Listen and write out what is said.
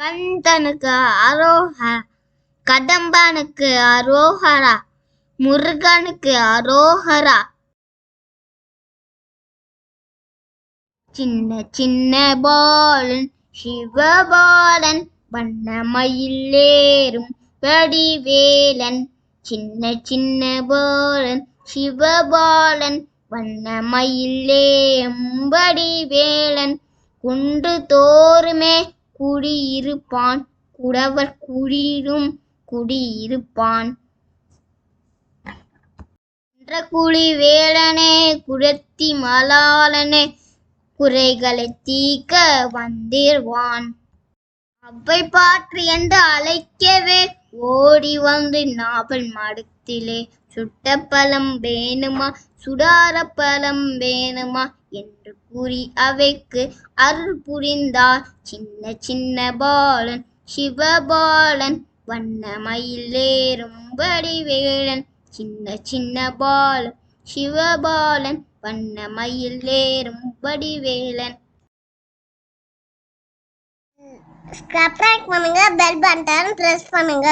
கந்தனுக்கு அரோஹரா கடம்பனுக்கு அரோஹரா முருகனுக்கு அரோஹரா. சின்ன சின்ன பாலன் சிவபாலன் வண்ணமயிலேறும் வடிவேலன். சின்ன சின்ன பாலன் சிவபாலன் வண்ணமயிலேறும் வடிவேலன். குன்று தோறுமே குடியிருப்பான். குடவர் குடியிலும் குடியிருப்பான். என்ற குழி வேலனே குரத்தி மலாலனே குறைகளை தீக்க வந்திருவான். அவ்வை பாற்று என்று அழைக்கவே ஓடி வந்து நாவல் மடத்திலே சுட்ட பழம் வேணுமா? சுடார பழம் வேணுமா? என்று கூறி அவைக்கு அருள் புரிந்தார் சின்ன சின்ன பாலன். சிவபாலன் வண்ணமயிலேறும் வடிவேலன் சின்ன சின்ன பாலன் சிவபாலன் வண்ணமயிலேறும் வடிவேலன் சப்ஸ்கிரைப் பண்ணுங்க பெல் பட்டன் ப்ரெஸ் பண்ணுங்க.